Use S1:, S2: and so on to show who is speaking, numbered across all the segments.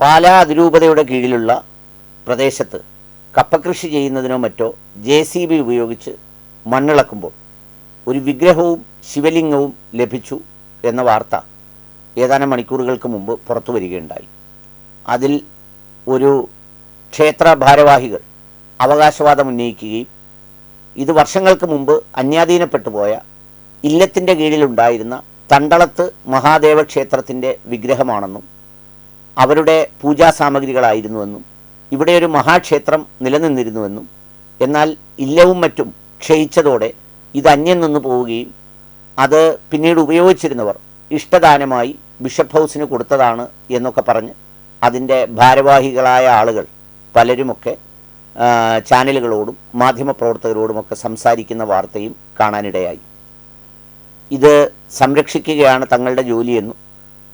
S1: പാലാ അതിരൂപതയുടെ കീഴിലുള്ള പ്രദേശത്ത് കപ്പകൃഷി ചെയ്യുന്നതിനോ മറ്റോ ജെ സി ബി ഉപയോഗിച്ച് മണ്ണിളക്കുമ്പോൾ ഒരു വിഗ്രഹവും ശിവലിംഗവും ലഭിച്ചു എന്ന വാർത്ത ഏതാനും മണിക്കൂറുകൾക്ക് മുമ്പ് പുറത്തു വരികയുണ്ടായി. അതിൽ ഒരു ക്ഷേത്ര ഭാരവാഹികൾ അവകാശവാദം ഉന്നയിക്കുകയും ഇത് വർഷങ്ങൾക്ക് മുമ്പ് അന്യാധീനപ്പെട്ടു പോയ ഇല്ലത്തിന്റെ കീഴിലുണ്ടായിരുന്ന തണ്ടളത്ത് മഹാദേവ ക്ഷേത്രത്തിന്റെ വിഗ്രഹമാണെന്നും അവരുടെ പൂജാ സാമഗ്രികളായിരുന്നുവെന്നും ഇവിടെ ഒരു മഹാക്ഷേത്രം നിലനിന്നിരുന്നുവെന്നും എന്നാൽ ഇല്ലവും മറ്റും ക്ഷയിച്ചതോടെ ഇത് അന്യം നിന്ന് പോവുകയും അത് പിന്നീട് ഉപയോഗിച്ചിരുന്നവർ ഇഷ്ടദാനമായി ബിഷപ്പ് ഹൗസിന് കൊടുത്തതാണ് എന്നൊക്കെ പറഞ്ഞ് അതിന്റെ ഭാരവാഹികളായ ആളുകൾ പലരുമൊക്കെ ചാനലുകളോടും മാധ്യമപ്രവർത്തകരോടുമൊക്കെ സംസാരിക്കുന്ന വാർത്തയും കാണാനിടയായി. ഇത് സംരക്ഷിക്കുകയാണ് തങ്ങളുടെ ജോലിയെന്നും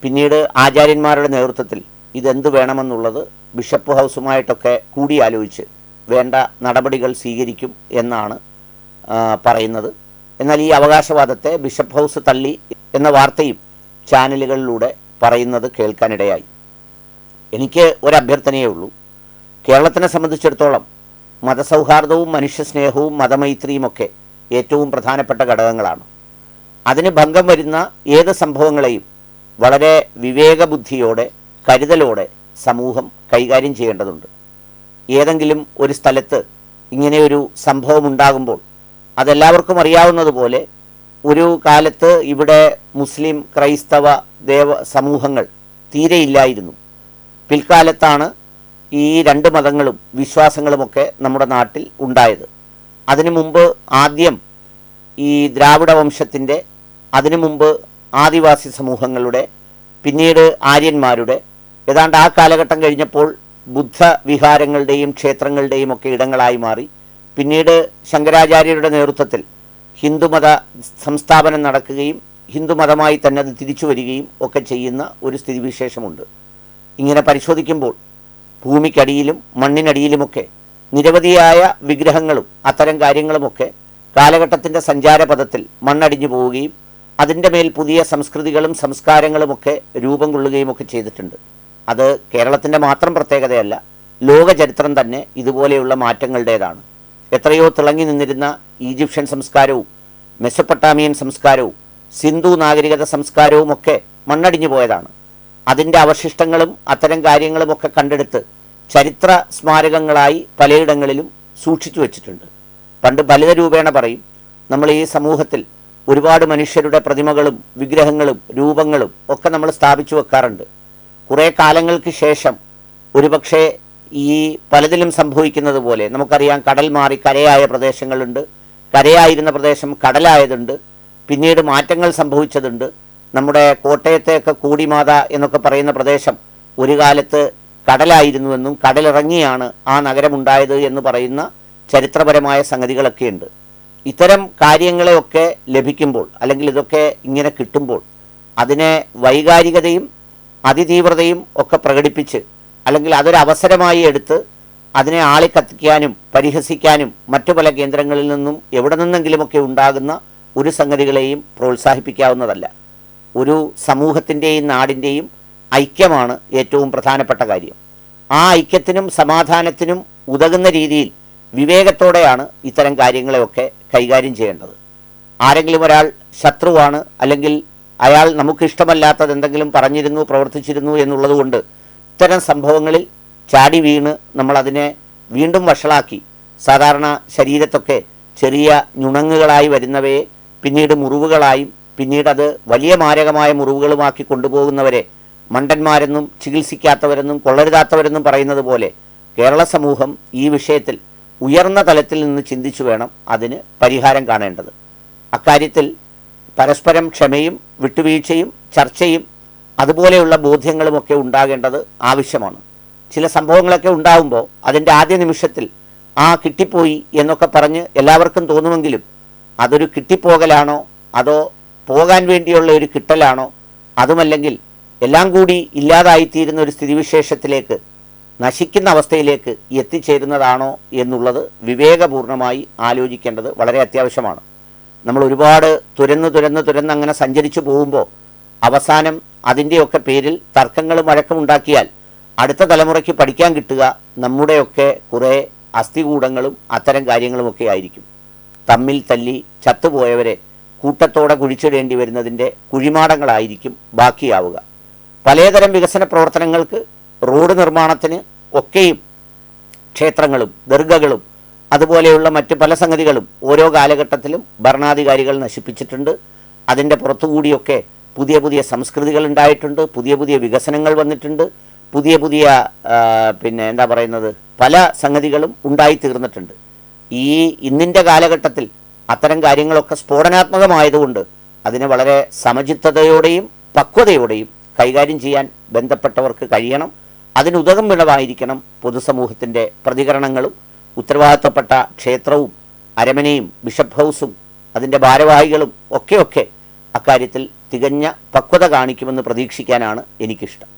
S1: പിന്നീട് ആചാര്യന്മാരുടെ നേതൃത്വത്തിൽ ഇതെന്ത് വേണമെന്നുള്ളത് ബിഷപ്പ് ഹൗസുമായിട്ടൊക്കെ കൂടിയാലോചിച്ച് വേണ്ട നടപടികൾ സ്വീകരിക്കും എന്നാണ് പറയുന്നത്. എന്നാൽ ഈ അവകാശവാദത്തെ ബിഷപ്പ് ഹൗസ് തള്ളി എന്ന വാർത്തയും ചാനലുകളിലൂടെ പറയുന്നത് കേൾക്കാനിടയായി. എനിക്ക് ഒരു അഭ്യർത്ഥനയേ ഉള്ളൂ കേരളത്തിനെ സംബന്ധിച്ചിടത്തോളം മതസൗഹാർദ്ദവും മനുഷ്യസ്നേഹവും മതമൈത്രിയുമൊക്കെ ഏറ്റവും പ്രധാനപ്പെട്ട ഘടകങ്ങളാണ്. അതിന് ഭംഗം വരുന്ന ഏത് സംഭവങ്ങളെയും വളരെ വിവേകബുദ്ധിയോടെ കരുതലോടെ സമൂഹം കൈകാര്യം ചെയ്യേണ്ടതുണ്ട്. ഏതെങ്കിലും ഒരു സ്ഥലത്ത് ഇങ്ങനെയൊരു സംഭവം ഉണ്ടാകുമ്പോൾ അതെല്ലാവർക്കും അറിയാവുന്നതുപോലെ ഒരു കാലത്ത് ഇവിടെ മുസ്ലിം ക്രൈസ്തവ ദേവ സമൂഹങ്ങൾ തീരെയില്ലായിരുന്നു പിൽക്കാലത്താണ് ഈ രണ്ട് മതങ്ങളും വിശ്വാസങ്ങളുമൊക്കെ നമ്മുടെ നാട്ടിൽ ഉണ്ടായത്. അതിനു മുമ്പ് ആദ്യം ഈ ദ്രാവിഡ വംശത്തിന്റെ അതിനു മുമ്പ് ആദിവാസി സമൂഹങ്ങളുടെ പിന്നീട് ആര്യന്മാരുടെ ഏതാണ്ട് ആ കാലഘട്ടം കഴിഞ്ഞപ്പോൾ ബുദ്ധവിഹാരങ്ങളുടെയും ക്ഷേത്രങ്ങളുടെയും ഒക്കെ ഇടങ്ങളായി മാറി. പിന്നീട് ശങ്കരാചാര്യരുടെ നേതൃത്വത്തിൽ ഹിന്ദുമത സംസ്ഥാപനം നടക്കുകയും ഹിന്ദുമതമായി തന്നെ അത് തിരിച്ചു വരികയും ഒക്കെ ചെയ്യുന്ന ഒരു സ്ഥിതിവിശേഷമുണ്ട്. ഇങ്ങനെ പരിശോധിക്കുമ്പോൾ ഭൂമിക്കടിയിലും മണ്ണിനടിയിലുമൊക്കെ നിരവധിയായ വിഗ്രഹങ്ങളും അത്തരം കാര്യങ്ങളുമൊക്കെ കാലഘട്ടത്തിന്റെ സഞ്ചാരപഥത്തിൽ മണ്ണടിഞ്ഞു പോവുകയും അതിന്റെ മേൽ പുതിയ സംസ്കൃതികളും സംസ്കാരങ്ങളുമൊക്കെ രൂപം കൊള്ളുകയും ഒക്കെ ചെയ്തിട്ടുണ്ട്. അത് കേരളത്തിന്റെ മാത്രം പ്രത്യേകതയല്ല ലോക ചരിത്രം തന്നെ ഇതുപോലെയുള്ള മാറ്റങ്ങളുടേതാണ്. എത്രയോ തിളങ്ങി നിന്നിരുന്ന ഈജിപ്ഷ്യൻ സംസ്കാരവും മെസ്സപ്പൊട്ടാമിയൻ സംസ്കാരവും സിന്ധു നാഗരികത സംസ്കാരവും ഒക്കെ മണ്ണടിഞ്ഞു പോയതാണ്. അതിന്റെ അവശിഷ്ടങ്ങളും അത്തരം കാര്യങ്ങളുമൊക്കെ കണ്ടെടുത്ത് ചരിത്ര സ്മാരകങ്ങളായി പലയിടങ്ങളിലും സൂക്ഷിച്ചു വച്ചിട്ടുണ്ട്. പണ്ട് ബലിത രൂപേണ പറയും നമ്മൾ ഈ സമൂഹത്തിൽ ഒരുപാട് മനുഷ്യരുടെ പ്രതിമകളും വിഗ്രഹങ്ങളും രൂപങ്ങളും ഒക്കെ നമ്മൾ സ്ഥാപിച്ചു വെക്കാറുണ്ട്. കുറേ കാലങ്ങൾക്ക് ശേഷം ഒരുപക്ഷെ ഈ പലതിലും സംഭവിക്കുന്നത് പോലെ നമുക്കറിയാം കടൽ മാറി കരയായ പ്രദേശങ്ങളുണ്ട്. കരയായിരുന്ന പ്രദേശം കടലായതുണ്ട്. പിന്നീട് മാറ്റങ്ങൾ സംഭവിച്ചതുണ്ട്. നമ്മുടെ കോട്ടയത്തെയൊക്കെ കൂടിമാത എന്നൊക്കെ പറയുന്ന പ്രദേശം ഒരു കാലത്ത് കടലായിരുന്നുവെന്നും കടലിറങ്ങിയാണ് ആ നഗരമുണ്ടായത് എന്ന് പറയുന്ന ചരിത്രപരമായ സംഗതികളൊക്കെയുണ്ട്. ഇത്തരം കാര്യങ്ങളെയൊക്കെ ലഭിക്കുമ്പോൾ അല്ലെങ്കിൽ ഇതൊക്കെ ഇങ്ങനെ കിട്ടുമ്പോൾ അതിനെ വൈകാരികതയും അതിതീവ്രതയും ഒക്കെ പ്രകടിപ്പിച്ച് അല്ലെങ്കിൽ അതൊരവസരമായി എടുത്ത് അതിനെ ആളിക്കത്തിക്കാനും പരിഹസിക്കാനും മറ്റു പല കേന്ദ്രങ്ങളിൽ നിന്നും എവിടെ നിന്നെങ്കിലുമൊക്കെ ഉണ്ടാകുന്ന ഒരു സംഗതികളെയും പ്രോത്സാഹിപ്പിക്കാവുന്നതല്ല. ഒരു സമൂഹത്തിന്റെയും നാടിന്റെയും ഐക്യമാണ് ഏറ്റവും പ്രധാനപ്പെട്ട കാര്യം. ആ ഐക്യത്തിനും സമാധാനത്തിനും ഉതകുന്ന രീതിയിൽ വിവേകത്തോടെയാണ് ഇത്തരം കാര്യങ്ങളെയൊക്കെ കൈകാര്യം ചെയ്യേണ്ടത്. ആരെങ്കിലും ഒരാൾ ശത്രുവാണ് അല്ലെങ്കിൽ അയാൾ നമുക്കിഷ്ടമല്ലാത്തത് എന്തെങ്കിലും പറഞ്ഞിരുന്നു പ്രവർത്തിച്ചിരുന്നു എന്നുള്ളതുകൊണ്ട് ഇത്തരം സംഭവങ്ങളിൽ ചാടി വീണ് നമ്മളതിനെ വീണ്ടും വഷളാക്കി. സാധാരണ ശരീരത്തൊക്കെ ചെറിയ ഞുണങ്ങുകളായി വരുന്നവയെ പിന്നീട് മുറിവുകളായും പിന്നീട് അത് വലിയ മാരകമായ മുറിവുകളുമാക്കി കൊണ്ടുപോകുന്നവരെ മണ്ടന്മാരെന്നും ചികിത്സിക്കാത്തവരെന്നും കൊള്ളരുതാത്തവരെന്നും പറയുന്നത് പോലെ കേരള സമൂഹം ഈ വിഷയത്തിൽ ഉയർന്ന തലത്തിൽ നിന്ന് ചിന്തിച്ചു വേണം അതിന് പരിഹാരം കാണേണ്ടത്. അക്കാര്യത്തിൽ പരസ്പരം ക്ഷമയും വിട്ടുവീഴ്ചയും ചർച്ചയും അതുപോലെയുള്ള ബോധ്യങ്ങളുമൊക്കെ ഉണ്ടാകേണ്ടത് ആവശ്യമാണ്. ചില സംഭവങ്ങളൊക്കെ ഉണ്ടാകുമ്പോൾ അതിന്റെ ആദ്യ നിമിഷത്തിൽ ആ കിട്ടിപ്പോയി എന്നൊക്കെ പറഞ്ഞ് എല്ലാവർക്കും തോന്നുമെങ്കിലും അതൊരു കിട്ടിപ്പോകലാണോ? അതോ പോകാൻ വേണ്ടിയുള്ള ഒരു കിട്ടലാണോ? അതുമല്ലെങ്കിൽ എല്ലാം കൂടി ഇല്ലാതായിത്തീരുന്ന ഒരു സ്ഥിതിവിശേഷത്തിലേക്ക് നശിക്കുന്ന അവസ്ഥയിലേക്ക് എത്തിച്ചേരുന്നതാണോ എന്നുള്ളത് വിവേകപൂർണമായി ആലോചിക്കേണ്ടത് വളരെ അത്യാവശ്യമാണ്. നമ്മൾ ഒരുപാട് തുരന്ന് തുരന്ന് തുരന്ന് അങ്ങനെ സഞ്ചരിച്ചു പോകുമ്പോൾ അവസാനം അതിന്റെയൊക്കെ പേരിൽ തർക്കങ്ങളും വഴക്കും ഉണ്ടാക്കിയാൽ അടുത്ത തലമുറയ്ക്ക് പഠിക്കാൻ കിട്ടുക നമ്മുടെയൊക്കെ കുറേ അസ്ഥികൂടങ്ങളും അത്തരം കാര്യങ്ങളുമൊക്കെ ആയിരിക്കും. തമ്മിൽ തല്ലി ചത്തുപോയവരെ കൂട്ടത്തോടെ കുഴിച്ചിടേണ്ടി വരുന്നതിന്റെ കുഴിമാടങ്ങളായിരിക്കും ബാക്കിയാവുക. പലതരം വികസന പ്രവർത്തനങ്ങൾക്ക് റോഡ് നിർമ്മാണത്തിന് ഒക്കെയും ക്ഷേത്രങ്ങളും ദർഗകളും അതുപോലെയുള്ള മറ്റ് പല സംഗതികളും ഓരോ കാലഘട്ടത്തിലും ഭരണാധികാരികൾ നശിപ്പിച്ചിട്ടുണ്ട്. അതിന്റെ പുറത്തുകൂടിയൊക്കെ പുതിയ പുതിയ സംസ്കൃതികൾ ഉണ്ടായിട്ടുണ്ട് പുതിയ പുതിയ വികസനങ്ങൾ വന്നിട്ടുണ്ട് പുതിയ പുതിയ പിന്നെ എന്താ പറയുന്നത് പല സംഗതികളും ഉണ്ടായിത്തീർന്നിട്ടുണ്ട്. ഈ ഇന്നിന്റെ കാലഘട്ടത്തിൽ അത്തരം കാര്യങ്ങളൊക്കെ സ്ഫോടനാത്മകമായതുകൊണ്ട് അതിനെ വളരെ സമചിത്തതയോടെയും പക്വതയോടെയും കൈകാര്യം ചെയ്യാൻ ബന്ധപ്പെട്ടവർക്ക് കഴിയണം. അതിനുതകം വിളവായിരിക്കണം പൊതുസമൂഹത്തിന്റെ പ്രതികരണങ്ങളും ഉത്തരവാദിത്തപ്പെട്ട ക്ഷേത്രവും അരമനയും ബിഷപ്പ് ഹൗസും അതിന്റെ ഭാരവാഹികളും ഒക്കെയൊക്കെ ഒക്കെ അക്കാര്യത്തിൽ തികഞ്ഞ പക്വത കാണിക്കുമെന്ന് പ്രതീക്ഷിക്കാനാണ് എനിക്കിഷ്ടം.